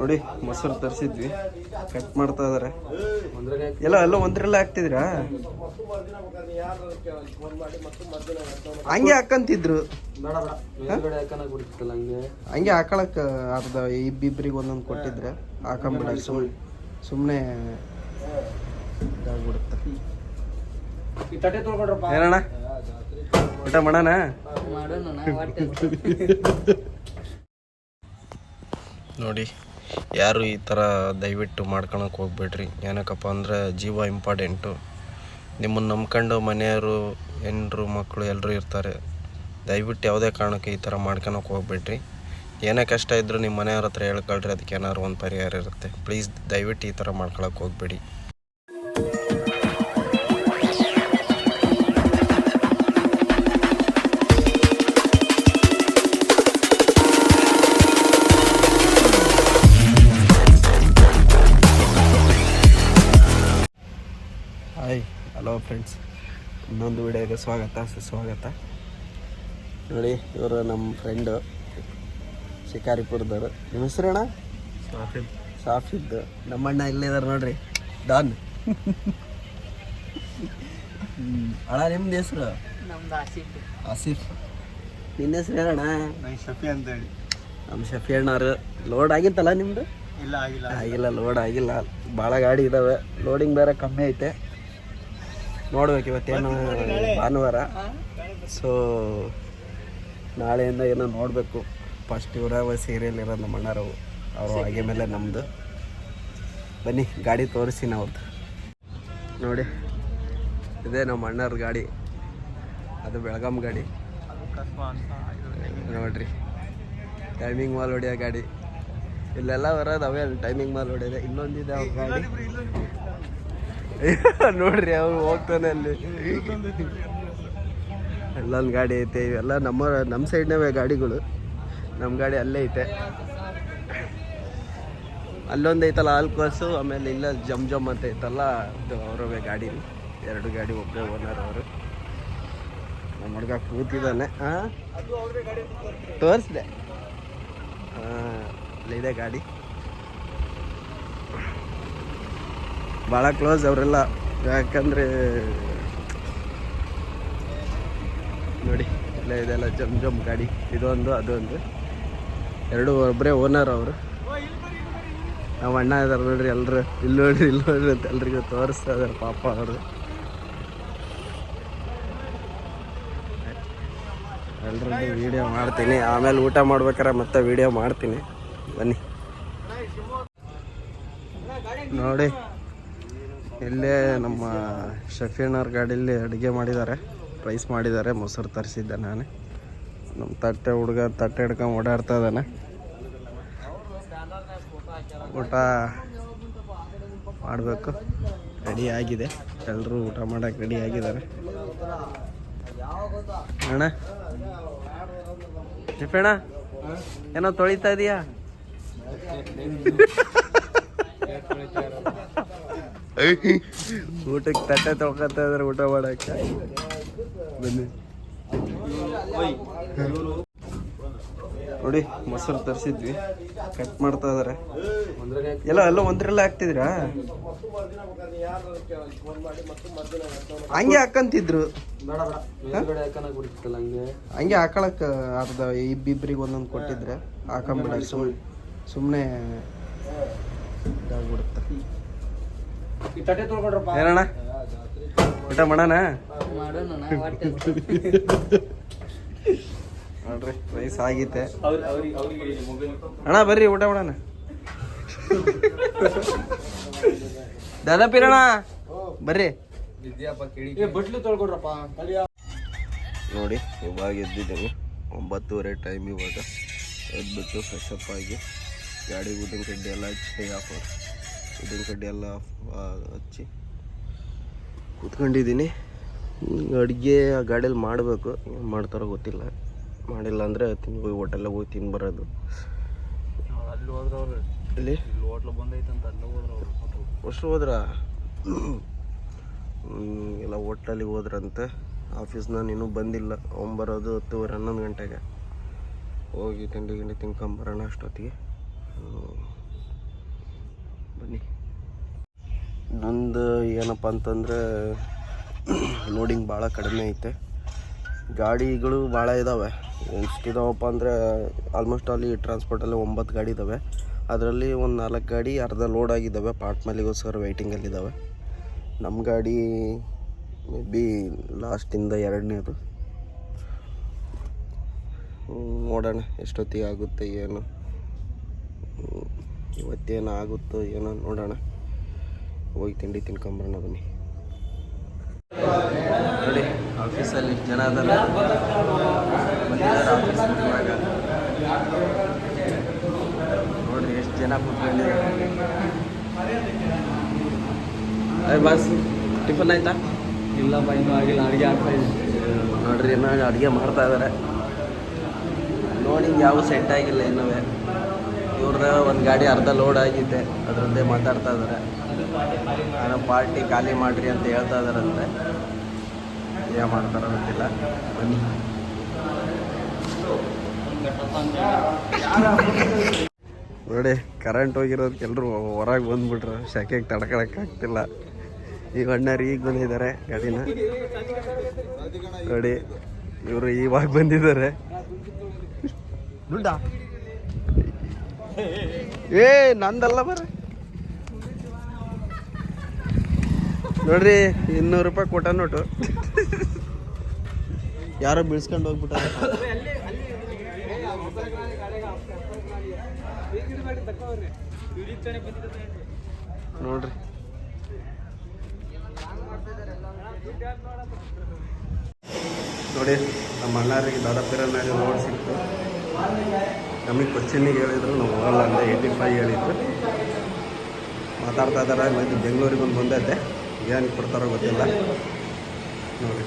ನೋಡಿ ಮೊಸರು ತರಿಸಿದ್ವಿ. ಕಟ್ ಮಾಡ್ತಾ ಇದಾರೆ. ಎಲ್ಲ ಎಲ್ಲ ಒಂದ್ರಲ್ಲ ಹಾಕ್ತಿದ್ರಾ ಹಂಗೆ ಹಾಕಂತಿದ್ರು. ಹಂಗೆ? ಹಾಕೊಳಕ್ ಅರ್ಧ ಇಬ್ಬಿಬ್ರಿಗೆ ಒಂದೊಂದು ಕೊಟ್ಟಿದ್ರೆ. ಹಾಕೊಂಬಿಡ ಸುಮ್ಮನೆ ಸುಮ್ಮನೆ ಇದಾಗ್ಬಿಡುತ್ತೆ. ಏನಣ್ಣ? ಊಟ ಮಾಡೋಣ? ನೋಡಿ. ಯಾರು ಈ ಥರ ದಯವಿಟ್ಟು ಮಾಡ್ಕೊಳಕ್ಕೆ ಹೋಗ್ಬೇಡ್ರಿ. ಏನಕ್ಕಪ್ಪ ಅಂದರೆ ಜೀವ ಇಂಪಾರ್ಟೆಂಟು. ನಿಮ್ಮನ್ನು ನಂಬ್ಕೊಂಡು ಮನೆಯವರು ಹೆಣ್ಣರು ಮಕ್ಕಳು ಎಲ್ಲರೂ ಇರ್ತಾರೆ. ದಯವಿಟ್ಟು ಯಾವುದೇ ಕಾರಣಕ್ಕೆ ಈ ಥರ ಮಾಡ್ಕೊಳಕ್ಕೆ ಹೋಗ್ಬೇಡ್ರಿ. ಏನೇ ಕಷ್ಟ ಇದ್ದರೂ ನಿಮ್ಮ ಮನೆಯವ್ರ ಹತ್ರ ಹೇಳ್ಕೊಳ್ರಿ, ಅದಕ್ಕೆ ಏನಾದ್ರು ಒಂದು ಪರಿಹಾರ ಇರುತ್ತೆ. ಪ್ಲೀಸ್ ದಯವಿಟ್ಟು ಈ ಥರ ಮಾಡ್ಕೊಳಕ್ಕೆ ಹೋಗ್ಬೇಡಿ. ಫ್ರೆಂಡ್ಸ್ ಇನ್ನೊಂದು ವಿಡಿಯೋಗೆ ಸ್ವಾಗತ ಸುಸ್ವಾಗತ. ನೋಡಿ ಇವರು ನಮ್ಮ ಫ್ರೆಂಡು ಶಿಕಾರಿಪುರದವರು. ನಿಮ್ಮ ಹೆಸರಣ್ಣ ಸಾಫಿದ್. ನಮ್ಮಣ್ಣ ಇಲ್ಲಿದ್ದಾರೆ ನೋಡ್ರಿ. ಡಾನ್. ಅಣ್ಣ ನಿಮ್ದು ಹೆಸರು? ನಮ್ದು ಆಸಿಫ್. ಆಸಿಫ್. ನಿನ್ನ ಹೆಸರು ಹೇಳಣ್ಣ ಶಫಿ ಅಂತ ಹೇಳಿ ನಮ್ಮ ಶಫಿ ಅಣ್ಣವ್ರು ಲೋಡ್ ಆಗಿತ್ತಲ್ಲ ನಿಮ್ಮದು ಇಲ್ಲ ಆಗಿಲ್ಲ. ಆಗಿಲ್ಲ ಲೋಡ್ ಆಗಿಲ್ಲ. ಭಾಳ ಗಾಡಿ ಇದ್ದಾವೆ ಲೋಡಿಂಗ್ ಬೇರೆ ಕಮ್ಮಿ ಐತೆ. ನೋಡ್ಬೇಕು ಇವತ್ತೇನು ಭಾನುವಾರ. ಸೊ ನಾಳೆಯಿಂದ ಏನೋ ನೋಡಬೇಕು. ಫಸ್ಟ್ ಇವರ ಸೀರಿಯಲ್ ಇರೋದು ನಮ್ಮ ಅಣ್ಣರವು ಅವರು ಹಾಗೆ ಮೇಲೆ ನಮ್ಮದು ಬನ್ನಿ, ಗಾಡಿ ತೋರಿಸಿ ನಾವ್ದು. ನೋಡಿ, ಇದೇ ನಮ್ಮ ಅಣ್ಣರ ಗಾಡಿ. ಅದು ಬೆಳಗಾಂ ಗಾಡಿ. ನೋಡ್ರಿ ಟೈಮಿಂಗ್ ಮಾಲ್ ಹೊಡಿಯೋ ಗಾಡಿ. ಇಲ್ಲೆಲ್ಲ ಬರೋದು ಅವೇ ಟೈಮಿಂಗ್ ಮಾಲ್ ಹೊಡಿಯೋದೆ. ಇನ್ನೊಂದಿದೆ ಅವ್ರ ಗಾಡಿ. ನೋಡ್ರಿ, ಅವ್ರು ಹೋಗ್ತಾನೆ ಅಲ್ಲಿ. ಅಲ್ಲೊಂದು ಗಾಡಿ ಐತೆ, ಇವೆಲ್ಲ ನಮ್ಮ ನಮ್ಮ ಸೈಡ್ನವೇ ಗಾಡಿಗಳು. ನಮ್ಮ ಗಾಡಿ ಅಲ್ಲೇ ಐತೆ. ಅಲ್ಲೊಂದು ಐತಲ್ಲ ಆಲ್ಕೋಸು ಆಮೇಲೆ ಇಲ್ಲ, ಜಮ್ ಜಮ್ ಅಂತ ಐತಲ್ಲ ಅದು ಅವರವೇ ಗಾಡಿ. ಎರಡು ಗಾಡಿ ಒಬ್ಬರೇ ಓನರ್ ಅವರು. ನಮ್ಮ ಹುಡುಗ ಕೂತಿದ್ದಾನೆ. ಹಾಂ ತೋರಿಸ್ದೆ. ಹಾಂ ಅಲ್ಲಿದೆ ಗಾಡಿ. ಭಾಳ ಕ್ಲೋಸ್ ಅವರೆಲ್ಲ. ಯಾಕಂದರೆ, ನೋಡಿ, ಇಲ್ಲ ಇದೆಲ್ಲ ಜಮ್ ಜಮ್ ಗಾಡಿ. ಇದೊಂದು, ಅದೊಂದು. ಎರಡು ಒಬ್ಬರೇ ಓನರ್ ಅವರು. ನಾವು ಅಣ್ಣ ಇದಾರೆ ನೋಡ್ರಿ ಎಲ್ಲರೂ ಇಲ್ಲಿ ನೋಡ್ರಿ ಇಲ್ಲಿ ನೋಡ್ರಿ ಅಂತ ಎಲ್ರಿಗೂ ತೋರಿಸ್ತಾ ಇದಾರೆ ಪಾಪ ಅವರು. ಎಲ್ರಿಗೂ ವಿಡಿಯೋ ಮಾಡ್ತೀನಿ. ಆಮೇಲೆ ಊಟ ಮಾಡ್ಬೇಕಾರೆ ಮತ್ತೆ ವಿಡಿಯೋ ಮಾಡ್ತೀನಿ. ಬನ್ನಿ. ನೋಡಿ. ಇಲ್ಲೇ ನಮ್ಮ ಶಫೀನವ್ರ ಗಾಡಿಯಲ್ಲಿ ಅಡುಗೆ ಮಾಡಿದ್ದಾರೆ. ರೈಸ್ ಮಾಡಿದ್ದಾರೆ, ಮೊಸರು ತರಿಸಿದ್ದೆ ನಾನು. ನಮ್ಮ ತಟ್ಟೆ ಹುಡುಗ, ತಟ್ಟೆ ಹಿಡ್ಕೊಂಡು ಓಡಾಡ್ತಾ ಇದ್ದಾನೆ. ಊಟ ಮಾಡಬೇಕು. ರೆಡಿ ಆಗಿದೆ. ಎಲ್ಲರೂ ಊಟ ಮಾಡೋಕೆ ರೆಡಿ ಆಗಿದ್ದಾರೆ. ಅಣ್ಣ? ಶಫೀಣ ಏನೋ ತೊಳಿತಾ ಇದೀಯಾ? ಊಟಕ್ಕೆ ತಟ್ಟೆ ತೊಳ್ಕೊತ ಇದ್ರೆ ಊಟ ಮಾಡಕ್ಕೆ ಬನ್ನಿ. ನೋಡಿ ಮೊಸರು ತರಿಸಿದ್ವಿ. ಕಟ್ ಮಾಡ್ತಾ ಇದಾರೆ. ಎಲ್ಲ ಎಲ್ಲ ಒಂದ್ರಲ್ಲ ಹಾಕ್ತಿದ್ರಾ? ಹಂಗೆ ಹಾಕಂತಿದ್ರು. ಹಂಗೆ. ಹಾಕೊಳಕ್ ಅರ್ಧ ಇಬ್ಬಿಬ್ರಿಗೆ ಒಂದೊಂದು ಕೊಟ್ಟಿದ್ರೆ ಹಾಕೊಂಬಿಡ ಸುಮ್ ಸುಮ್ಮನೆ ಇದಾಗ್ಬಿಡುತ್ತೆ. ಈ ತಟ್ಟೆ ತೊಳ್ಕೊಡ್ರಪ್ಪ. ಏನಣ್ಣ? ಊಟ ಮಾಡೋಣ? ನೋಡ್ರಿ ರೈಸ್ ಆಗೈತೆ ಅಣ್ಣ ಬರ್ರಿ ಊಟ ಮಾಡೋಣ. ದಾದಾಪಿರಣ್ಣ ಬರ್ರಿ. ವಿದ್ಯಾಪ್ಪ ಕೇಳಿ ಏ ಬಟ್ಲು ತೊಳ್ಕೊಡ್ರಪ್ಪ. ನೋಡಿ ಇವಾಗ ಎದ್ದಿದ್ದೀನಿ ಒಂಬತ್ತುವರೆ ಟೈಮ್ ಇವಾಗ. ಎದ್ಬಿಟ್ಟು ಫ್ರೆಶ್ ಅಪ್ ಆಗಿ ಗಾಡಿ ಊಟ ಕಡ್ಡಿ ಎಲ್ಲ ಆಫ್ ಊಟಿನ ಕಡ್ಡಿ ಎಲ್ಲ ಹಚ್ಚಿ ಕೂತ್ಕೊಂಡಿದ್ದೀನಿ. ಅಡುಗೆ ಆ ಗಾಡಿಯಲ್ಲಿ ಮಾಡಬೇಕು. ಏನು ಮಾಡ್ತಾರೋ ಗೊತ್ತಿಲ್ಲ. ಮಾಡಿಲ್ಲ ಅಂದರೆ ತಿಂದು ಹೋಟೆಲ್ಗೆ ಹೋಗಿ ತಿಂದು ಬರೋದು ಅಲ್ಲಿ ಹೋದ್ರೆ ಅವ್ರು ಇಲ್ಲಿ ಹೋಟ್ಲು ಬಂದೈತೆ ಅಂತ ಅಲ್ಲಿ ಹೋದ್ರೆ ಅವ್ರು ಅಷ್ಟು ಹೋದ್ರ? ಎಲ್ಲ ಹೋಟ್ಲಲ್ಲಿಗೆ ಹೋದ್ರಂತೆ. ಆಫೀಸ್ನ ಇನ್ನೂ ಬಂದಿಲ್ಲ. ಅವ್ನು ಬರೋದು ಹತ್ತುವರೆ ಹನ್ನೊಂದು ಗಂಟೆಗೆ. ಹೋಗಿ ತಿಂಡಿ ಗಿಂಡಿ ತಿನ್ಕೊಂಬರೋಣ ಅಷ್ಟೊತ್ತಿಗೆ ಹ್ಮ್. ಬನ್ನಿ ನಂದು ಏನಪ್ಪ ಅಂತಂದರೆ ಲೋಡಿಂಗ್ ಭಾಳ ಕಡಿಮೆ ಐತೆ. ಗಾಡಿಗಳು ಭಾಳ ಇದ್ದಾವೆ ಎಷ್ಟಿದಾವಪ್ಪ ಅಂದರೆ ಆಲ್ಮೋಸ್ಟ್ ಅಲ್ಲಿ ಟ್ರಾನ್ಸ್ಪೋರ್ಟಲ್ಲಿ ಒಂಬತ್ತು ಗಾಡಿ ಇದ್ದಾವೆ ಅದರಲ್ಲಿ ಒಂದು ನಾಲ್ಕು ಗಾಡಿ ಅರ್ಧ ಲೋಡ್ ಆಗಿದ್ದಾವೆ ಪಾರ್ಟ್ ಮೇಲಿಗೋಸ್ಕರ ವೆಯ್ಟಿಂಗಲ್ಲಿದ್ದಾವೆ ನಮ್ಮ ಗಾಡಿ ಮೇ ಬಿ ಲಾಸ್ಟಿಂದ ಎರಡನೇದು. ನೋಡೋಣ ಎಷ್ಟೊತ್ತಿಗೆ ಆಗುತ್ತೆ, ಏನು ಇವತ್ತೇನು ಆಗುತ್ತೋ ಏನೋ ನೋಡೋಣ. ಹೋಗಿ ತಿಂಡಿ ತಿನ್ಕೊಂಬರೋಣ ಬನ್ನಿ. ನೋಡಿ ಆಫೀಸಲ್ಲಿ ಜನ ಅದಾರ ಆಫೀಸ್ ನೋಡ್ರಿ ಎಷ್ಟು ಜನ ಕೂತ್ಕೊಂಡಿದ್ದಾರೆ ಬಾಸ್ ಟಿಫನ್ ಆಯ್ತಾ? ಇಲ್ಲ ಇನ್ನೂ ಆಗಿಲ್ಲ ಅಡುಗೆ ಆಗ್ತಾ ಇದೆ. ನೋಡ್ರಿ ಏನೋ ಅಡುಗೆ ಮಾಡ್ತಾ ಇದ್ದಾರೆ ನೋಡಿ ಯಾವ ಸೆಟ್ ಆಗಿಲ್ಲ ಇನ್ನೂ ಇವ್ರದ್ದು ಒಂದು ಗಾಡಿ ಅರ್ಧ ಲೋಡ್ ಆಗಿದೆ ಅದರದ್ದೇ ಮಾತಾಡ್ತಾ ಇದ್ದಾರೆ ನಾನು ಪಾರ್ಟಿ ಖಾಲಿ ಮಾಡ್ರಿ ಅಂತ ಹೇಳ್ತಾ ಇದಾರಂತೆ. ಏನು ಮಾಡ್ತಾರ ಗೊತ್ತಿಲ್ಲ. ಬನ್ನಿ. ನೋಡಿ ಕರೆಂಟ್ ಹೋಗಿರೋದಕ್ಕೆ ಎಲ್ಲರೂ ಹೊರಗೆ ಬಂದ್ಬಿಟ್ರು. ಶೆಕೆಗೆ ತಡ್ಕೊಳಕ್ಕಾಗ್ತಿಲ್ಲ ಈಗ ಅಣ್ಣರು ಈಗ ಬಂದಿದ್ದಾರೆ ಗಾಡಿನ. ನೋಡಿ ಇವರು ಇವಾಗ ಬಂದಿದ್ದಾರೆ. ದುಡ್ಡ ಏ ನಂದಲ್ಲ ಬರ ನೋಡ್ರಿ, ಇನ್ನೂರು ರೂಪಾಯಿ ಕೊಟ್ಟ ನೋಟು. ಯಾರೋ ಬಿಡಿಸ್ಕೊಂಡು ಹೋಗ್ಬಿಟ್ಟ ನೋಡ್ರಿ. ನೋಡಿ, ನಮ್ಮ ಅಣ್ಣಾರಿಗೆ ದಾದಾಪಿರನ್ನಾರಿ ರೋಡ್ ಸಿಕ್ತು. ನಮಗೆ ಕೊಚ್ಚಿನಿಗೆ ಹೇಳಿದ್ರು, ನಾವು ಹೋಗಲ್ಲ ಅಂತ ಏಯ್ಟಿ ಫೈವ್ ಹೇಳಿದ್ರು. ಮಾತಾಡ್ತಾ ಇದ್ದಾರೆ ಮತ್ತೆ ಬೆಂಗಳೂರಿಗೆ ಒಂದು ಬಂದೈತೆ ಏನು ಕೊಡ್ತಾರೋ ಗೊತ್ತಿಲ್ಲ. ನೋಡಿ.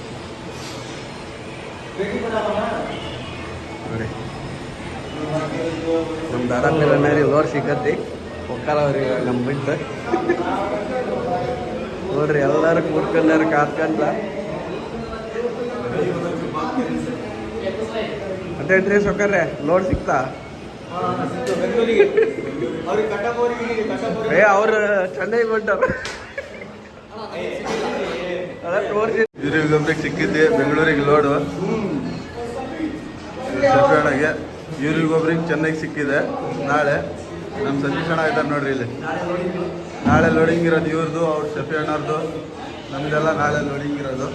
ನೋಡಿ. ನಮ್ಮ ದಾದಾಪೀರ ಮೇಲೆ ಲೋಡ್ ಸಿಕ್ಕತ್ತಿ ಒಕ್ಕಾರ ಅವ್ರಿಗೆ ನಮ್ಮ ಬಿಟ್ಟು. ನೋಡ್ರಿ ಎಲ್ಲರೂ ಕೂತ್ಕೊಂಡಾರ ಕಾತ್ಕೊಂಡ ಅದೇನ್ರಿ ಸೊಕ್ಕರ್ರೆ ಲೋಡ್ ಸಿಕ್ತಾ? ಏ ಅವ್ರು ಚೆನ್ನೈ ಹೊಂಟಾರ ಇವ್ರಿಗೆ ಸಿಕ್ಕಿದ್ದೆ, ಬೆಂಗಳೂರಿಗೆ ಲೋಡು ಶಫಿಯಾಣಗೆ ಇವ್ರಿಗೊಬ್ರಿಗೆ ಚೆನ್ನಾಗಿ ಸಿಕ್ಕಿದೆ. ನಾಳೆ ನಮ್ಮ ಸತೀಶ್ ಅಣ್ಣ ಇದ್ದಾರೆ ನೋಡ್ರಿ ಇಲ್ಲಿ. ನಾಳೆ ಲೋಡಿಂಗ್ ಇರೋದು ಇವ್ರದ್ದು ಅವ್ರ ಶಫಿ ನಮ್ದೆಲ್ಲ ನಾಳೆ ಲೋಡಿಂಗ್ ಇರೋದು.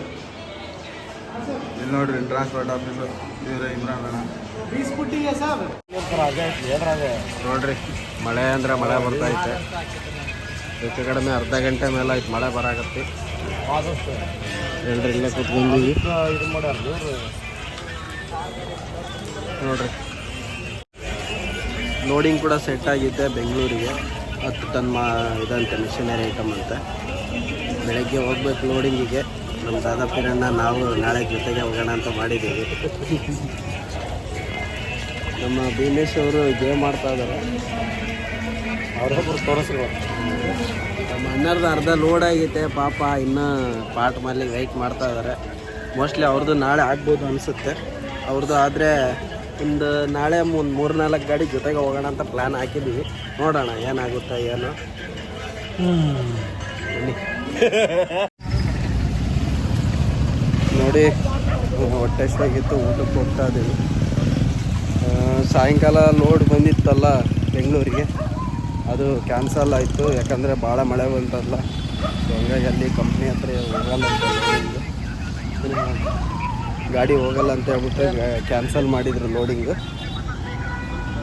ಇಲ್ಲಿ ನೋಡ್ರಿ ಟ್ರಾನ್ಸ್ಪೋರ್ಟ್ ಆಫೀಸರ್ ಇವರೇ ಇಮ್ರಾನ್ ಅಣ್ಣ. ನೋಡ್ರಿ, ಮಳೆ ಅಂದ್ರೆ ಮಳೆ ಬರ್ತೈತೆ ಹೆಚ್ಚು ಕಡಿಮೆ ಅರ್ಧ ಗಂಟೆ ಮೇಲೆ ಆಯ್ತು, ಮಳೆ ಬರಾಕತ್ತಿ. ಎಲ್ರು ಇಲ್ಲೇ ಕೂತ್ಕೊಂಡಿವಿ. ನೋಡ್ರಿ. ಲೋಡಿಂಗ್ ಕೂಡ ಸೆಟ್ ಆಗಿದೆ ಬೆಂಗಳೂರಿಗೆ. ಹತ್ತು ಟನ್ ಮಾ ಇದಂತೆ ಮಿಷನರಿ ಐಟಮ್ ಅಂತ. ಬೆಳಗ್ಗೆ ಹೋಗ್ಬೇಕು ಲೋಡಿಂಗಿಗೆ ನಮ್ಮ ದಾದಾ ಪಿರಣ್ಣ ನಾವು ನಾಳೆ ಜೊತೆಗೆ ಹೋಗೋಣ ಅಂತ ಮಾಡಿದ್ದೀವಿ. ನಮ್ಮ ಭೀಮೇಶ್ ಅವರು ಗೇಮ್ ಮಾಡ್ತಾ ಇದ್ದಾರೆ. ಅವ್ರೊಬ್ಬರು ತೋರಿಸ್ರು ನಮ್ಮ ಅರ್ಧ ಲೋಡ್ ಆಗೈತೆ, ಪಾಪ ಇನ್ನೂ ಪಾಟ್ ಮೇಲೆ ವೆಯ್ಟ್ ಮಾಡ್ತಾ ಇದ್ದಾರೆ ಮೋಸ್ಟ್ಲಿ ಅವ್ರದ್ದು ನಾಳೆ ಆಗ್ಬೋದು ಅನಿಸುತ್ತೆ. ಅವ್ರದ್ದು ಆದರೆ ಒಂದು ನಾಳೆ ಒಂದು ಮೂರು ನಾಲ್ಕು ಗಾಡಿ ಜೊತೆಗೆ ಹೋಗೋಣ ಅಂತ ಪ್ಲ್ಯಾನ್ ಹಾಕಿದ್ದೀವಿ ನೋಡೋಣ ಏನಾಗುತ್ತೆ ಏನು. ನೋಡಿ, ಹೊಟ್ಟೆ ಆಗಿತ್ತು ಊಟಕ್ಕೆ ಹೋಗ್ತಾ ಇದ್ದೀವಿ ಸಾಯಂಕಾಲ ಲೋಡ್ ಬಂದಿತ್ತಲ್ಲ ಬೆಂಗಳೂರಿಗೆ. ಅದು ಕ್ಯಾನ್ಸಲ್ ಆಯಿತು. ಯಾಕಂದರೆ ಭಾಳ ಮಳೆ ಬಂತಲ್ಲ. ಸೊ ಹಂಗಾಗಿ ಅಲ್ಲಿ ಕಂಪ್ನಿ ಹತ್ರ ಹೋಗಲ್ಲ ಅಂತ ಗಾಡಿ ಹೋಗಲ್ಲ ಅಂತ ಹೇಳ್ಬಿಟ್ಟು ಕ್ಯಾನ್ಸಲ್ ಮಾಡಿದರು ಲೋಡಿಂಗು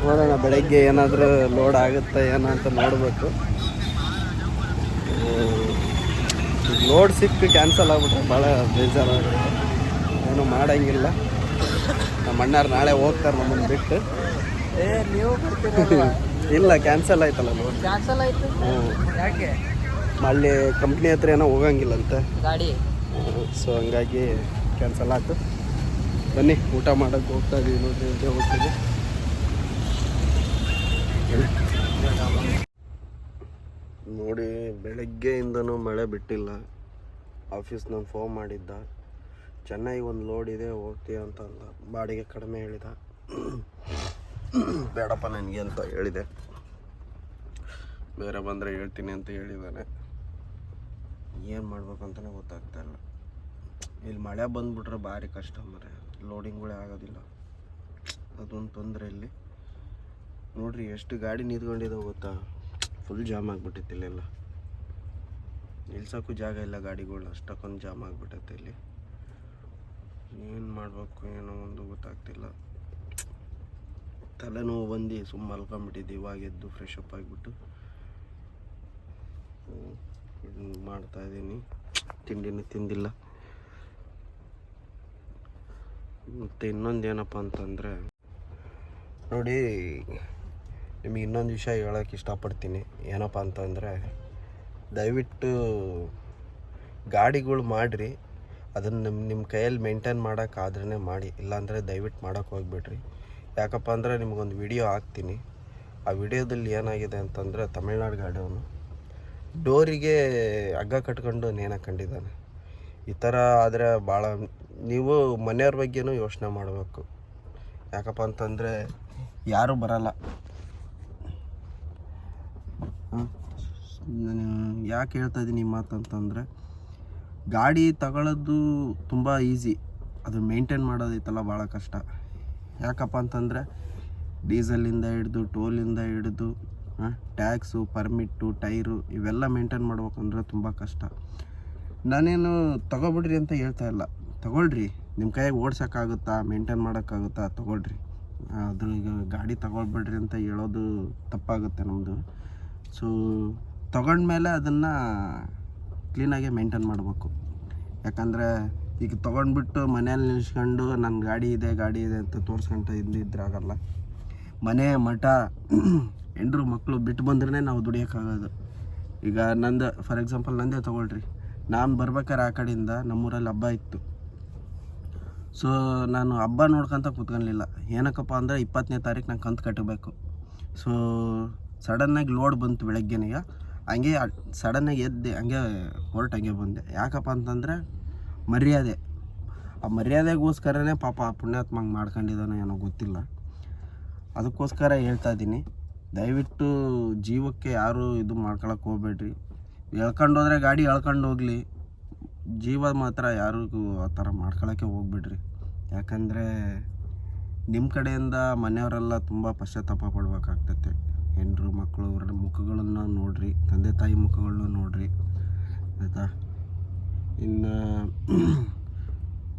ನೋಡೋಣ ಬೆಳಗ್ಗೆ ಏನಾದರೂ ಲೋಡ್ ಆಗುತ್ತೆ ಏನೋ ಅಂತ ನೋಡಬೇಕು. ಲೋಡ್ ಸಿಕ್ಕು ಕ್ಯಾನ್ಸಲ್ ಆಗ್ಬಿಟ್ರೆ ಭಾಳ ಬೇಜಾರಾಗುತ್ತೆ. ಏನು ಮಾಡೋಂಗಿಲ್ಲ. ನಮ್ಮ ಅಣ್ಣಾರು ನಾಳೆ ಹೋಗ್ತಾರೆ ನಮ್ಮನ್ನು ಬಿಟ್ಟು. ಏ ನೀವು ಇಲ್ಲ ಕ್ಯಾನ್ಸಲ್ ಆಯ್ತಲ್ಲ ನೋಡಿ ಕ್ಯಾನ್ಸಲ್ ಆಯ್ತು? ಹ್ಞೂ ಯಾಕೆ? ಅಲ್ಲಿ ಕಂಪ್ನಿ ಹತ್ರ ಏನೋ ಹೋಗಂಗಿಲ್ಲಂತ. ಗಾಡಿ? ಸೊ ಹಂಗಾಗಿ ಕ್ಯಾನ್ಸಲ್ ಆಯ್ತು. ಬನ್ನಿ ಊಟ ಮಾಡೋಕೆ ಹೋಗ್ತಾ ಇದೀವಿ ನೋಡ್ರಿ ಇಲ್ಲೇ ಹೋಗ್ತೀವಿ. ನೋಡಿ ಬೆಳಗ್ಗೆಯಿಂದನೂ ಮಳೆ ಬಿಟ್ಟಿಲ್ಲ. ಆಫೀಸ್ ನಾನು ಫೋನ್ ಮಾಡಿದ್ದ. ಚೆನ್ನೈ ಒಂದು ಲೋಡ್ ಇದೆ ಹೋಗ್ತೀಯ ಅಂತ ಅಂದ. ಬಾಡಿಗೆ ಕಡಿಮೆ ಹೇಳಿದ. ಬೇಡಪ್ಪ ನನಗೆ ಅಂತ ಹೇಳಿದೆ. ಬೇರೆ ಬಂದರೆ ಹೇಳ್ತೀನಿ ಅಂತ ಹೇಳಿದ್ದಾನೆ. ಏನು ಮಾಡ್ಬೇಕಂತಲೇ ಗೊತ್ತಾಗ್ತಾ ಇಲ್ಲ. ಇಲ್ಲಿ ಮಳೆ ಬಂದುಬಿಟ್ರೆ ಭಾರಿ ಕಷ್ಟ ಮರೆ. ಲೋಡಿಂಗ್ಗಳೇ ಆಗೋದಿಲ್ಲ. ಅದೊಂದು ತೊಂದರೆ ಇಲ್ಲಿ. ನೋಡ್ರಿ ಎಷ್ಟು ಗಾಡಿ ನಿಂತ್ಕೊಂಡಿದ್ದಾವೆ ಗೊತ್ತಾ? ಫುಲ್ ಜಾಮ್ ಆಗಿಬಿಟ್ಟೈತೆ ಇಲ್ಲೆಲ್ಲ. ನಿಲ್ಸೋಕ್ಕೂ ಜಾಗ ಇಲ್ಲ ಗಾಡಿಗಳು. ಅಷ್ಟಕ್ಕೊಂದು ಜಾಮ್ ಆಗಿಬಿಟ್ಟೈತೆ ಇಲ್ಲಿ. ಏನು ಮಾಡಬೇಕು, ಏನೋ ಒಂದು ಗೊತ್ತಾಗ್ತಿಲ್ಲ. ತಲೆನೋವು ಬಂದು ಸುಮ್ಮ ಮಲ್ಕೊಂಬಿಟ್ಟಿದ್ದೆ ಇವಾಗ ಎದ್ದು ಫ್ರೆಶ್ ಅಪ್ ಆಗಿಬಿಟ್ಟು ಇದನ್ನ ಮಾಡ್ತಾ ಇದ್ದೀನಿ. ತಿಂಡಿನೂ ತಿಂದಿಲ್ಲ. ಮತ್ತು ಇನ್ನೊಂದು ಏನಪ್ಪ ಅಂತಂದರೆ, ನೋಡಿ, ನಿಮಗೆ ಇನ್ನೊಂದು ವಿಷಯ ಹೇಳೋಕ್ಕೆ ಇಷ್ಟಪಡ್ತೀನಿ. ಏನಪ್ಪ ಅಂತಂದರೆ, ದಯವಿಟ್ಟು ಗಾಡಿಗಳು ಮಾಡಿರಿ. ಅದನ್ನು ನಿಮ್ಮ ನಿಮ್ಮ ಕೈಯಲ್ಲಿ ಮೇಂಟೈನ್ ಮಾಡೋಕ್ಕಾದ್ರೇ ಮಾಡಿ. ಇಲ್ಲಾಂದರೆ ದಯವಿಟ್ಟು ಮಾಡೋಕ್ಕೆ ಹೋಗ್ಬೇಡ್ರಿ. ಯಾಕಪ್ಪ ಅಂದರೆ ನಿಮಗೊಂದು ವಿಡಿಯೋ ಹಾಕ್ತೀನಿ. ಆ ವಿಡಿಯೋದಲ್ಲಿ ಏನಾಗಿದೆ ಅಂತಂದರೆ ತಮಿಳ್ನಾಡು ಗಾಡಿಯವನು ಡೋರಿಗೆ ಹಗ್ಗ ಕಟ್ಕೊಂಡು ನೇಣ ಕಂಡಿದ್ದಾನೆ. ಈ ಥರ ಆದರೆ ಭಾಳ ನೀವು ಮನೆಯವ್ರ ಬಗ್ಗೆನೂ ಯೋಚನೆ ಮಾಡಬೇಕು. ಯಾಕಪ್ಪ ಅಂತಂದರೆ ಯಾರೂ ಬರಲ್ಲ. ಯಾಕೆ ಹೇಳ್ತಾ ಇದ್ದೀನಿ ಈ ಮಾತು ಅಂತಂದರೆ ಗಾಡಿ ತಗೊಳ್ಳೋದು ತುಂಬ ಈಸಿ ಅದು ಮೇಂಟೈನ್ ಮಾಡೋದೈತಲ್ಲ ಭಾಳ ಕಷ್ಟ. ಯಾಕಪ್ಪ ಅಂತಂದರೆ ಡೀಸೆಲಿಂದ ಹಿಡ್ದು, ಟೋಲಿಂದ ಹಿಡ್ದು ಟ್ಯಾಕ್ಸು, ಪರ್ಮಿಟ್ಟು, ಟೈರು ಇವೆಲ್ಲ ಮೇಂಟೈನ್ ಮಾಡ್ಬೇಕಂದ್ರೆ ತುಂಬ ಕಷ್ಟ. ನಾನೇನು ತಗೊಬಿಡ್ರಿ ಅಂತ ಹೇಳ್ತಾ ಇಲ್ಲ. ತಗೊಳ್ರಿ. ನಿಮ್ಮ ಕೈಯಾಗ ಓಡ್ಸೋಕ್ಕಾಗುತ್ತಾ, ಮೇಂಟೈನ್ ಮಾಡೋಕ್ಕಾಗುತ್ತಾ ತೊಗೊಳ್ರಿ. ಅದ್ರ ಗಾಡಿ ತಗೊಳ್ಬೇಡ್ರಿ ಅಂತ ಹೇಳೋದು ತಪ್ಪಾಗುತ್ತೆ ನಮ್ಮದು ಸೊ ತಗೊಂಡ್ಮೇಲೆ ಅದನ್ನು ಕ್ಲೀನಾಗೆ ಮೇಂಟೈನ್ ಮಾಡಬೇಕು. ಯಾಕಂದರೆ ಈಗ ತೊಗೊಂಡ್ಬಿಟ್ಟು ಮನೇಲಿ ನಿಲ್ಸ್ಕೊಂಡು ನನ್ನ ಗಾಡಿ ಇದೆ ಗಾಡಿ ಇದೆ ಅಂತ ತೋರಿಸ್ಕೊಂತ ಇದ್ದಿದ್ರಾಗಲ್ಲ ಮನೆ ಮಠ ಹೆಂಡ್ರು ಮಕ್ಕಳು ಬಿಟ್ಟು ಬಂದ್ರೇ ನಾವು ದುಡಿಯೋಕ್ಕಾಗೋದು. ಈಗ ನಂದು ಫಾರ್ ಎಕ್ಸಾಂಪಲ್ ನಂದೇ ತೊಗೊಳ್ರಿ. ನಾನು ಬರ್ಬೇಕಾದ್ರೆ ಆ ಕಡೆಯಿಂದ ನಮ್ಮೂರಲ್ಲಿ ಹಬ್ಬ ಇತ್ತು. ಸೊ ನಾನು ಹಬ್ಬ ನೋಡ್ಕೊಂತ ಕೂತ್ಕೊಳ್ಳಿಲ್ಲ ಏನಕ್ಕಪ್ಪ ಅಂದರೆ ಇಪ್ಪತ್ತನೇ ತಾರೀಕು ನಾನು ಕಂತು ಕಟ್ಟಬೇಕು. ಸೊ ಸಡನ್ನಾಗಿ ಲೋಡ್ ಬಂತು ಬೆಳಗ್ಗೆನೇ. ಹಂಗೆ ಸಡನ್ನಾಗಿ ಎದ್ದೆ, ಹಂಗೆ ಹೊರಟು ಹಂಗೆ ಬಂದೆ. ಯಾಕಪ್ಪ ಅಂತಂದರೆ ಮರ್ಯಾದೆ. ಆ ಮರ್ಯಾದೆಗೋಸ್ಕರನೇ ಪಾಪ ಆ ಪುಣ್ಯಾತ್ಮ ಹಂಗೆ ಮಾಡ್ಕೊಂಡಿದ್ದಾನೋ ಏನೋ ಗೊತ್ತಿಲ್ಲ. ಅದಕ್ಕೋಸ್ಕರ ಹೇಳ್ತಾ ಇದ್ದೀನಿ. ದಯವಿಟ್ಟು ಜೀವಕ್ಕೆ ಯಾರು ಇದು ಮಾಡ್ಕೊಳಕ್ಕೆ ಹೋಗ್ಬೇಡ್ರಿ. ಹೋದ್ರೆ ಗಾಡಿ ಎಳ್ಕೊಂಡು ಹೋಗಲಿ. ಜೀವ ಮಾತ್ರ ಯಾರಿಗೂ ಆ ಥರ ಮಾಡ್ಕೊಳಕ್ಕೆ ಹೋಗ್ಬಿಡ್ರಿ. ಯಾಕಂದರೆ ನಿಮ್ಮ ಕಡೆಯಿಂದ ಮನೆಯವರೆಲ್ಲ ತುಂಬ ಪಶ್ಚಾತ್ತಾಪ ಪಡ್ಬೇಕಾಗ್ತೈತೆ. ಹೆಂಡ್ರು ಮಕ್ಕಳು ಅವರ ಮುಖಗಳನ್ನು ನೋಡಿರಿ. ತಂದೆ ತಾಯಿ ಮುಖಗಳನ್ನ ನೋಡಿರಿ. ಆಯಿತಾ? ಇನ್ನು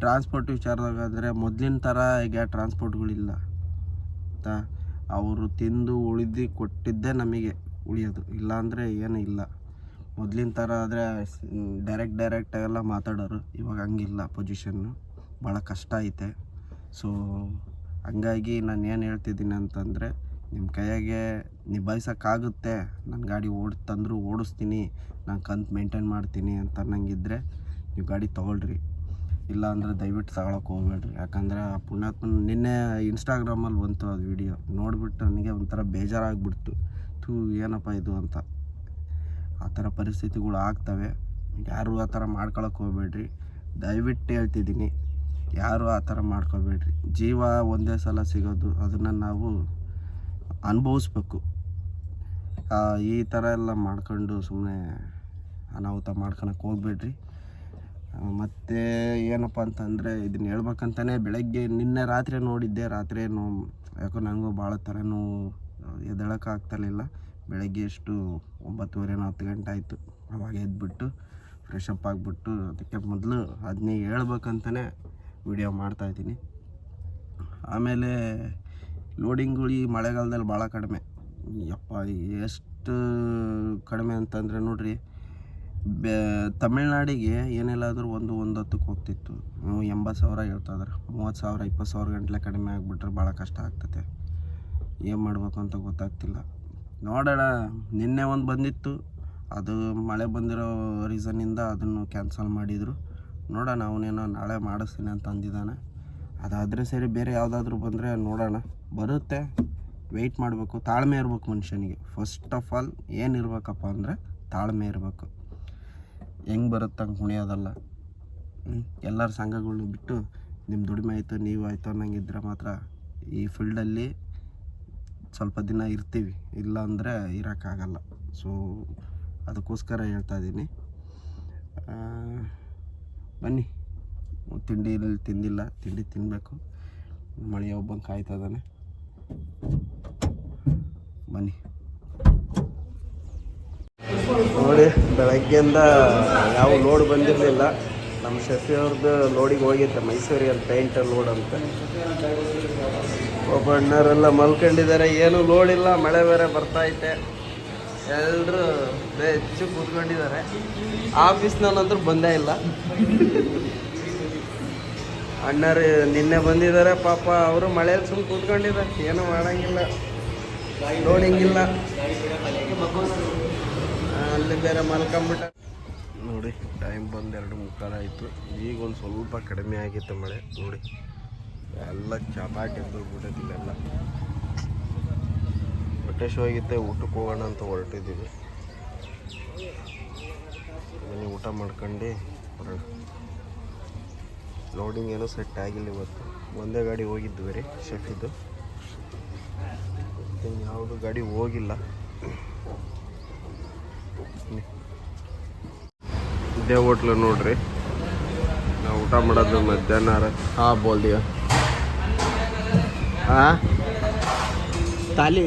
ಟ್ರಾನ್ಸ್ಪೋರ್ಟ್ ವಿಚಾರದಾಗಾದರೆ ಮೊದಲಿನ ಥರ ಈಗ ಟ್ರಾನ್ಸ್ಪೋರ್ಟ್ಗಳಿಲ್ಲ ಆಯಿತಾ ಅವರು ತಿಂದು ಉಳಿದು ಕೊಟ್ಟಿದ್ದೇ ನಮಗೆ ಉಳಿಯೋದು. ಇಲ್ಲಾಂದರೆ ಏನೂ ಇಲ್ಲ. ಮೊದಲಿನ ಥರ ಆದರೆ ಡೈರೆಕ್ಟ್ ಡೈರೆಕ್ಟಾಗೆಲ್ಲ ಮಾತಾಡೋರು ಇವಾಗ ಹಂಗಿಲ್ಲ ಪೊಸಿಷನ್ನು ಭಾಳ ಕಷ್ಟ ಐತೆ. ಸೊ ಹಂಗಾಗಿ ನಾನು ಏನು ಹೇಳ್ತಿದ್ದೀನಿ ಅಂತಂದರೆ ನಿಮ್ಮ ಕೈಯಾಗೆ ನಿಭಾಯಿಸೋಕ್ಕಾಗುತ್ತೆ. ನನ್ನ ಗಾಡಿ ಓಡ್, ತಂದರೂ ಓಡಿಸ್ತೀನಿ. ನಾನು ಕಂತು ಮೇಂಟೈನ್ ಮಾಡ್ತೀನಿ ಅಂತ ಅನ್ನಂಗಿದ್ರೆ ನೀವು ಗಾಡಿ ತೊಗೊಳ್ರಿ. ಇಲ್ಲ ಅಂದರೆ ದಯವಿಟ್ಟು ತಗೊಳಕ್ಕೆ ಹೋಗ್ಬೇಡ್ರಿ. ಯಾಕಂದರೆ ಆ ಪುಣ್ಯಾತ್ಮನ ನಿನ್ನೆ ಇನ್ಸ್ಟಾಗ್ರಾಮಲ್ಲಿ ಬಂತು ಅದು ವಿಡಿಯೋ ನೋಡಿಬಿಟ್ಟು ನನಗೆ ಒಂಥರ ಬೇಜಾರಾಗ್ಬಿಡ್ತು. ಥೂ, ಏನಪ್ಪ ಇದು ಅಂತ. ಆ ಥರ ಪರಿಸ್ಥಿತಿಗಳು ಆಗ್ತವೆ. ಯಾರು ಆ ಥರ ಮಾಡ್ಕೊಳಕ್ಕೆ ಹೋಗ್ಬೇಡ್ರಿ. ದಯವಿಟ್ಟು ಹೇಳ್ತಿದ್ದೀನಿ, ಯಾರು ಆ ಥರ ಮಾಡ್ಕೋಬೇಡ್ರಿ. ಜೀವ ಒಂದೇ ಸಲ ಸಿಗೋದು, ಅದನ್ನು ನಾವು ಅನುಭವಿಸ್ಬೇಕು. ಈ ಥರ ಎಲ್ಲ ಮಾಡ್ಕೊಂಡು ಸುಮ್ಮನೆ ಅನಾಹುತ ಮಾಡ್ಕೊಳಕ್ಕೆ ಹೋಗ್ಬೇಡ್ರಿ. ಮತ್ತು ಏನಪ್ಪ ಅಂತಂದರೆ ಇದನ್ನ ಹೇಳ್ಬೇಕಂತಾನೆ ಬೆಳಗ್ಗೆ ನಿನ್ನೆ ರಾತ್ರಿ ನೋಡಿದ್ದೆ, ರಾತ್ರಿ ನೋ ಯಾಕೋ ನನಗೂ ಭಾಳ ತಲೆನೋವು ಎದ್ದೇಳೋಕ್ಕಾಗ್ತಿರ್ಲಿಲ್ಲ ಬೆಳಗ್ಗೆ ಎಷ್ಟು ಒಂಬತ್ತುವರೆನೋ ಹತ್ತು ಗಂಟೆ ಆಯಿತು. ಅವಾಗ ಎದ್ದುಬಿಟ್ಟು ಫ್ರೆಶ್ ಅಪ್ ಆಗಿಬಿಟ್ಟು ಅದಕ್ಕೆ ಮೊದಲು ಅದನ್ನೇ ಹೇಳ್ಬೇಕಂತಲೇ ವಿಡಿಯೋ ಮಾಡ್ತಾಯಿದ್ದೀನಿ ಆಮೇಲೆ ಲೋಡಿಂಗ್ಗಳು ಈ ಮಳೆಗಾಲದಲ್ಲಿ ಭಾಳ ಕಡಿಮೆ. ಯಪ್ಪ, ಎಷ್ಟು ಕಡಿಮೆ ಅಂತಂದರೆ ನೋಡ್ರಿ ಬೆ, ತಮಿಳ್ನಾಡಿಗೆ ಏನೆಲ್ಲಾದರೂ ಒಂದು ಒಂದು ಹತ್ತಕ್ಕೆ ಹೋಗ್ತಿತ್ತು ಎಂಬತ್ತು ಸಾವಿರ ಹೇಳ್ತಾ ಇದಾರೆ. ಮೂವತ್ತು ಸಾವಿರ, ಇಪ್ಪತ್ತು ಸಾವಿರ ಗಂಟಲೆ ಕಡಿಮೆ ಆಗಿಬಿಟ್ರೆ ಭಾಳ ಕಷ್ಟ ಆಗ್ತದೆ ಏನು ಮಾಡಬೇಕು ಅಂತ ಗೊತ್ತಾಗ್ತಿಲ್ಲ. ನೋಡೋಣ, ನಿನ್ನೆ ಒಂದು ಬಂದಿತ್ತು. ಅದು ಮಳೆ ಬಂದಿರೋ ರೀಸನ್ನಿಂದ ಅದನ್ನು ಕ್ಯಾನ್ಸಲ್ ಮಾಡಿದರು. ನೋಡೋಣ, ಅವನೇನೋ ನಾಳೆ ಮಾಡಿಸ್ತೀನಿ ಅಂತ ಅಂದಿದ್ದಾನೆ. ಅದಾದರೆ ಸರಿ, ಬೇರೆ ಯಾವುದಾದ್ರೂ ಬಂದರೆ ನೋಡೋಣ. ಬರುತ್ತೆ. ವೆಯ್ಟ್ ಮಾಡಬೇಕು. ತಾಳ್ಮೆ ಇರಬೇಕು ಮನುಷ್ಯನಿಗೆ. ಫಸ್ಟ್ ಆಫ್ ಆಲ್ ಏನಿರ್ಬೇಕಪ್ಪ ಅಂದರೆ ತಾಳ್ಮೆ ಇರಬೇಕು. ಹೆಂಗೆ ಬರುತ್ತೆ ಹಂಗೆ ಕುಣಿಯೋದಲ್ಲ ಎಲ್ಲರ ಸಂಘಗಳ್ನು ಬಿಟ್ಟು ನಿಮ್ಮ ದುಡಿಮೆ ಆಯಿತು, ನೀವು ಆಯಿತು ಅನ್ನಂಗಿದ್ರೆ ಮಾತ್ರ ಈ ಫೀಲ್ಡಲ್ಲಿ ಸ್ವಲ್ಪ ದಿನ ಇರ್ತೀವಿ. ಇಲ್ಲ ಅಂದರೆ ಇರೋಕ್ಕಾಗಲ್ಲ. ಸೊ ಅದಕ್ಕೋಸ್ಕರ ಹೇಳ್ತಾ ಇದ್ದೀನಿ ಬನ್ನಿ. ತಿಂಡಿ ತಿಂದಿಲ್ಲ. ತಿಂಡಿ ತಿನ್ನಬೇಕು ಮಳೆ ಒಬ್ಬಂಗೆ ಕಾಯ್ತಾ ಇದ್ದಾನೆ ಬನ್ನಿ. ನೋಡಿ, ಬೆಳಗ್ಗೆಯಿಂದ ಯಾವ ಲೋಡ್ ಬಂದಿರಲಿಲ್ಲ. ನಮ್ಮ ಶಶಿಯವ್ರದ್ದು ಲೋಡಿಗೆ ಹೋಗಿತ್ತೆ ಮೈಸೂರಿಯಲ್ಲಿ ಪೇಂಟ್ ಲೋಡ್ ಅಂತ. ಒಬ್ಬ ಅಣ್ಣರೆಲ್ಲ ಮಲ್ಕೊಂಡಿದ್ದಾರೆ, ಏನು ಲೋಡ್ ಇಲ್ಲ, ಮಳೆ ಬೇರೆ ಬರ್ತಾ ಐತೆ. ಎಲ್ಲರೂ ಹೆಚ್ಚು ಕೂತ್ಕೊಂಡಿದ್ದಾರೆ. ಆಫೀಸ್ನಲ್ಲಂದ್ರೂ ಬಂದೇ ಇಲ್ಲ. ಅಣ್ಣರು ನಿನ್ನೆ ಬಂದಿದ್ದಾರೆ, ಪಾಪ ಅವರು ಮಳೆಯಲ್ಲಿ ಸುಮ್ಮನೆ ಕೂತ್ಕೊಂಡಿದ್ದಾರೆ, ಏನು ಮಾಡೋಂಗಿಲ್ಲ. ನೋಡಂಗಿಲ್ಲ ಅಲ್ಲಿ ಬೇರೆ ಮಲ್ಕೊಂಬಿಟ್ಟ. ನೋಡಿ ಟೈಮ್ ಬಂದು ಎರಡು ಮುಕ್ಕಾಲ ಆಯಿತು. ಈಗ ಒಂದು ಸ್ವಲ್ಪ ಕಡಿಮೆ ಆಗಿತ್ತು ಮಳೆ. ನೋಡಿ, ಎಲ್ಲ ಚಪಾಟಿ ಶೋ ಆಗಿತ್ತೆ ಊಟಕ್ಕೆ ಹೋಗೋಣ ಅಂತ ಹೊರಟಿದ್ದೀವಿ ಮನೆ ಊಟ ಮಾಡ್ಕೊಂಡು ಹೊರಡ ಲೋಡಿಂಗ್ ಏನೂ ಸೆಟ್ ಆಗಿಲ್ಲ ಇವತ್ತು. ಒಂದೇ ಗಾಡಿ ಹೋಗಿದ್ದು ಬೇರೆ ಶೆಫಿದ್ದು ಯಾವುದು ಗಾಡಿ ಹೋಗಿಲ್ಲ ಬನ್ನಿ. ಇದೇ ಹೋಟ್ಲು ನೋಡ್ರಿ. ನಾವು ಊಟ ಮಾಡೋದು ಮಧ್ಯಾಹ್ನ ಹಾ, ಬೋಲ್ದಿಯ. ಹಾಂ ತಾಲಿ.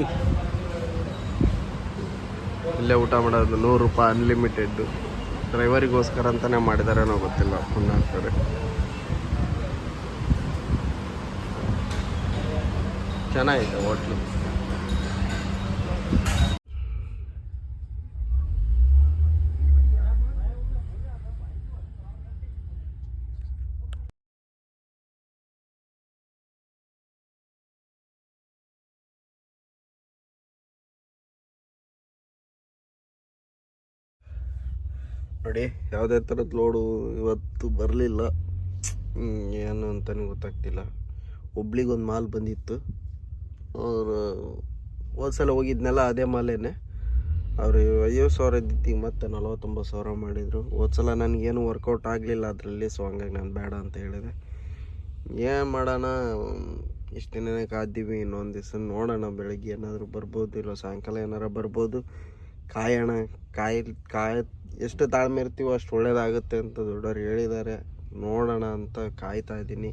ಇಲ್ಲೇ ಊಟ ಮಾಡೋದು ನೂರು ರೂಪಾಯಿ ಅನ್ಲಿಮಿಟೆಡ್ ಡ್ರೈವರಿಗೋಸ್ಕರ ಅಂತಲೇ ಮಾಡಿದಾರೇನೋ ಗೊತ್ತಿಲ್ಲ ಪುಣ್ಯ ಆಗ್ತಾರೆ ಚೆನ್ನಾಗಿದೆ ಹೋಟ್ಲು. ನೋಡಿ, ಯಾವುದೇ ಥರದ ಲೋಡು ಇವತ್ತು ಬರಲಿಲ್ಲ. ಏನು ಅಂತಲೂ ಗೊತ್ತಾಗ್ತಿಲ್ಲ. ಹುಬ್ಳಿಗೊಂದು ಮಾಲ್ ಬಂದಿತ್ತು. ಅವರು ಹೋದ್ಸಲ ಹೋಗಿದ್ನೆಲ್ಲ ಅದೇ ಮಾಲೇನೆ. ಅವರು ಐವತ್ತು ಸಾವಿರ ಇದ್ದಿತ್ತು, ಮತ್ತೆ ನಲವತ್ತೊಂಬತ್ತು ಸಾವಿರ ಮಾಡಿದರು. ಹೋದ್ಸಲ ನನಗೇನು ವರ್ಕೌಟ್ ಆಗಲಿಲ್ಲ ಅದರಲ್ಲಿ ಸೊ ಹಂಗಾಗಿ ನಾನು ಬೇಡ ಅಂತ ಹೇಳಿದೆ. ಏನು ಮಾಡೋಣ? ಇಷ್ಟು ದಿನ ಕಾದ್ದೀವಿ ಇನ್ನೊಂದು ದಿವಸ ನೋಡೋಣ. ಬೆಳಗ್ಗೆ ಏನಾದರೂ ಬರ್ಬೋದು ಇಲ್ಲ ಸಾಯಂಕಾಲ ಏನಾರ ಬರ್ಬೋದು. ಕಾಯೋಣ. ಕಾಯಿ ಕಾಯ್, ಎಷ್ಟು ತಾಳ್ಮೆ ಇರ್ತೀವೋ ಅಷ್ಟು ಒಳ್ಳೇದಾಗುತ್ತೆ ಅಂತ ದೊಡ್ಡವ್ರು ಹೇಳಿದ್ದಾರೆ. ನೋಡೋಣ ಅಂತ ಕಾಯ್ತಾ ಇದ್ದೀನಿ.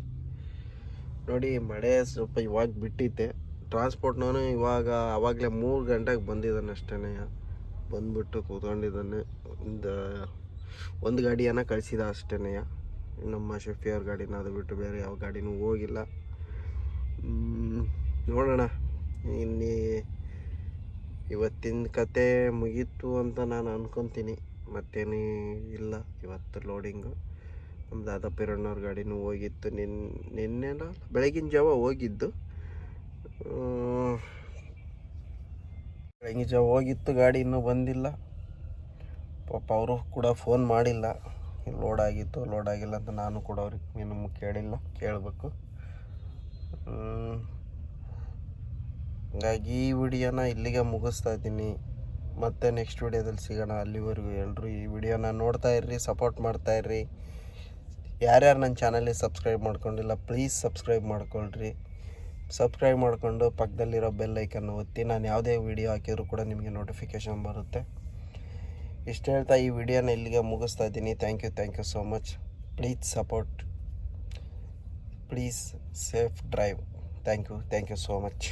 ನೋಡಿ, ಮಳೆ ಸ್ವಲ್ಪ ಇವಾಗ ಬಿಟ್ಟಿತ್ತೆ. ಟ್ರಾನ್ಸ್ಪೋರ್ಟ್ನವನು ಇವಾಗ ಆವಾಗಲೇ ಮೂರು ಗಂಟೆಗೆ ಬಂದಿದ್ದಾನೆ ಅಷ್ಟೇ ಬಂದ್ಬಿಟ್ಟು ಕೂತ್ಕೊಂಡಿದ್ದಾನೆ ಒಂದು ಒಂದು ಗಾಡಿಯನ್ನು ಕಳಿಸಿದ ಅಷ್ಟೇ ನಮ್ಮ ಶೆಫಿಯವ್ರ ಗಾಡಿನ, ಅದು ಬಿಟ್ಟು ಬೇರೆ ಯಾವ ಗಾಡಿನೂ ಹೋಗಿಲ್ಲ. ನೋಡೋಣ. ಇನ್ನಿ ಇವತ್ತಿನ ಕತೆ ಮುಗೀತು ಅಂತ ನಾನು ಅನ್ಕೊತೀನಿ. ಮತ್ತೇನು ಇಲ್ಲ. ಇವತ್ತು ಲೋಡಿಂಗು ನಮ್ಮ ದಾದಾ ಪಿರಣ್ಣವ್ರ ಗಾಡಿನೂ ಹೋಗಿತ್ತು. ನಿನ್ ನಿನ್ನೆನ ಬೆಳಗಿನ ಜಾವ ಹೋಗಿದ್ದು. ಬೆಳಗಿನ ಜಾವ ಹೋಗಿತ್ತು. ಗಾಡಿ ಇನ್ನೂ ಬಂದಿಲ್ಲ. ಪಾಪ ಅವರು ಕೂಡ ಫೋನ್ ಮಾಡಿಲ್ಲ. ಲೋಡ್ ಆಗಿತ್ತು ಲೋಡ್ ಆಗಿಲ್ಲ ಅಂತ ನಾನು ಕೂಡ ಅವ್ರಿಗೆ ಏನು ಕೇಳಿಲ್ಲ. ಕೇಳಬೇಕು. ಹಂಗಾಗಿ ಈ ವಿಡಿಯೋನ ಇಲ್ಲಿಗೆ ಮುಗಿಸ್ತಾ ಇದ್ದೀನಿ. ಮತ್ತೆ ನೆಕ್ಸ್ಟ್ ವಿಡಿಯೋದಲ್ಲಿ ಸಿಗೋಣ. ಅಲ್ಲಿವರೆಗೂ ಎಲ್ಲರೂ ಈ ವಿಡಿಯೋನ ನೋಡ್ತಾ ಇರ್ರಿ ಸಪೋರ್ಟ್ ಮಾಡ್ತಾ ಇರ್ರಿ. ಯಾರ್ಯಾರು ನನ್ನ ಚಾನಲಿಗೆ ಸಬ್ಸ್ಕ್ರೈಬ್ ಮಾಡ್ಕೊಂಡಿಲ್ಲ ಪ್ಲೀಸ್ ಸಬ್ಸ್ಕ್ರೈಬ್ ಮಾಡ್ಕೊಳ್ರಿ. ಸಬ್ಸ್ಕ್ರೈಬ್ ಮಾಡಿಕೊಂಡು ಪಕ್ಕದಲ್ಲಿರೋ ಬೆಲ್ ಐಕನ್ನು ಒತ್ತಿ. ನಾನು ಯಾವುದೇ ವಿಡಿಯೋ ಹಾಕಿದರೂ ಕೂಡ ನಿಮಗೆ ನೋಟಿಫಿಕೇಷನ್ ಬರುತ್ತೆ. ಇಷ್ಟು ಹೇಳ್ತಾ ಈ ವಿಡಿಯೋನ ಇಲ್ಲಿಗೆ ಮುಗಿಸ್ತಾ ಇದ್ದೀನಿ. Thank you thank you so much please support please safe drive thank you thank you so much